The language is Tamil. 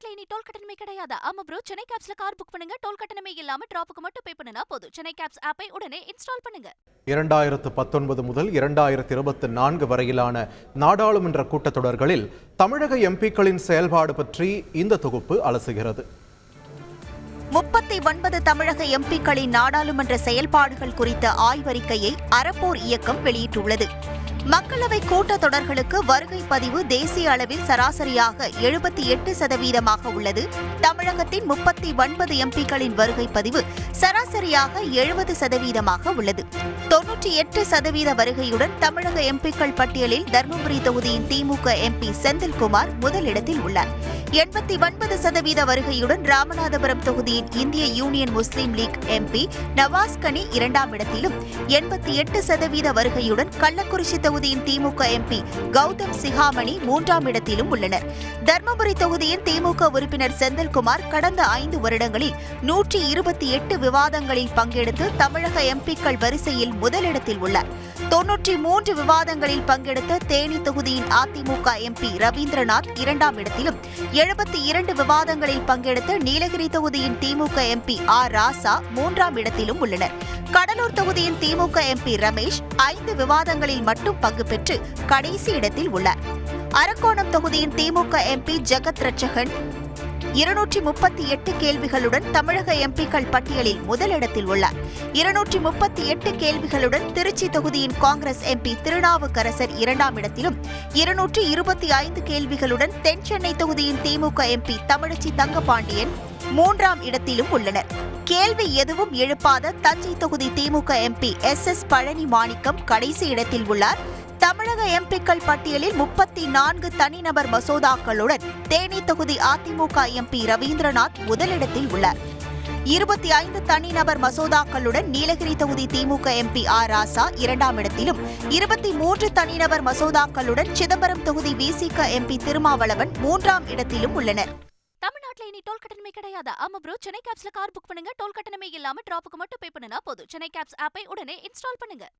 தமிழ்நாட்டுல இனி டோல் கட்டணமே கிடையாது. ஆமா ப்ரோ சென்னை கேப்ஸ்ல கார் புக் பண்ணுங்க. டோல் கட்டணமே இல்லாம டிராப்புக்கு மட்டும் பே பண்ணுனா போதும். சென்னை கேப்ஸ் ஆப்பை உடனே இன்ஸ்டால் பண்ணுங்க. இரண்டாயிரத்து பத்தொன்பது முதல் இரண்டாயிரத்து இருபத்தி நான்கு வரையிலான நாடாளுமன்ற கூட்டத்தொடர்களில் தமிழக எம்பிக்களின் செயல்பாடு பற்றி இந்த தொகுப்பு அலசுகிறது. முப்பத்தி ஒன்பது தமிழக எம்பிக்களின் நாடாளுமன்ற செயல்பாடுகள் குறித்த ஆய்வறிக்கையை அறப்போர் இயக்கம் வெளியிட்டுள்ளது. மக்களவை கூட்டத்தொடர்களுக்கு வருகை பதிவு தேசிய அளவில் சராசரியாக எழுபத்தி எட்டு சதவீதமாக உள்ளது. தமிழகத்தின் முப்பத்தி ஒன்பது எம்பிக்களின் வருகை பதிவு சராசரியாக எழுபது சதவீதமாக உள்ளது. தொன்னூற்றி எட்டு சதவீத வருகையுடன் தமிழக எம்பிக்கள் பட்டியலில் தருமபுரி தொகுதியின் திமுக எம்பி செந்தில்குமார் முதலிடத்தில் உள்ளார். எண்பத்தி ஒன்பது சதவீத வருகையுடன் ராமநாதபுரம் தொகுதியின் இந்திய union Muslim league MP Nawaz Kani இரண்டாம் இடத்திலும். எண்பத்தி எட்டு சதவீத வருகையுடன் கள்ளக்குறிச்சி தொகுதியின் திமுக எம்பி கௌதம் சிகாமணி மூன்றாம் இடத்திலும் உள்ளனர். தர்மபுரி தொகுதியின் திமுக உறுப்பினர் செந்தில்குமார் கடந்த ஐந்து வருடங்களில் நூற்றி இருபத்தி எட்டு விவாதங்களில் பங்கெடுத்து தமிழக எம்பிக்கள் வரிசையில் முதலிடத்தில் உள்ளார். தொன்னூற்றி மூன்று விவாதங்களில் பங்கெடுத்த தேனி தொகுதியின் அதிமுக எம்பி ரவீந்திரநாத் இரண்டாம் இடத்திலும். எழுபத்தி இரண்டு விவாதங்களில் பங்கெடுத்த நீலகிரி தொகுதியின் திமுக எம்பி ஆர் ராசா மூன்றாம் இடத்திலும் உள்ளனர். கடலூர் தொகுதியின் திமுக எம்பி ரமேஷ் ஐந்து விவாதங்களில் மட்டும் பங்கு பெற்று கடைசி இடத்தில் உள்ளார். அரக்கோணம் தொகுதியின் திமுக எம்பி ஜெகத் ரட்சகன் இருநூற்றி முப்பத்தி எட்டு கேள்விகளுடன் தமிழக எம்பிக்கள் பட்டியலில் முதலிடத்தில் உள்ளார். இருநூற்றி முப்பத்தி எட்டு கேள்விகளுடன் திருச்சி தொகுதியின் காங்கிரஸ் எம்பி திருநாவுக்கரசர் இரண்டாம் இடத்திலும் இருநூற்றி இருபத்தி ஐந்து கேள்விகளுடன் தென் சென்னை தொகுதியின் திமுக எம்பி தமிழச்சி தங்கபாண்டியன் மூன்றாம் இடத்திலும் உள்ளனர். கேள்வி எதுவும் எழுப்பாத தஞ்சை தொகுதி DMK MP S S Palani Manickam கடைசி இடத்தில் உள்ளார். தமிழக எம்பிக்கள் பட்டியலில் முப்பத்தி நான்கு தனிநபர் மசோதாக்களுடன் தேனி தொகுதி அதிமுக எம்பி ரவீந்திரநாத் முதலிடத்தில் உள்ளார். இருபத்தி ஐந்து தனிநபர் மசோதாக்களுடன் நீலகிரி தொகுதி திமுக எம்பி ஆர் ராசா இரண்டாம் இடத்திலும் இருபத்தி மூன்று தனிநபர் மசோதாக்களுடன் சிதம்பரம் தொகுதி விசிக எம்பி திருமாவளவன் மூன்றாம் இடத்திலும் உள்ளனர். தமிழ்நாட்டில் இனி டோல் கட்டணமே கிடையாது. ஆமா ப்ரோ சென்னை கேப்ஸ்ல கார் புக் பண்ணுங்க. டோல் கட்டணமே இல்லாம டிராப்புக்கு மட்டும் பே பண்ணுனா போதும். சென்னை கேப்ஸ் ஆப்பை உடனே இன்ஸ்டால் பண்ணுங்க.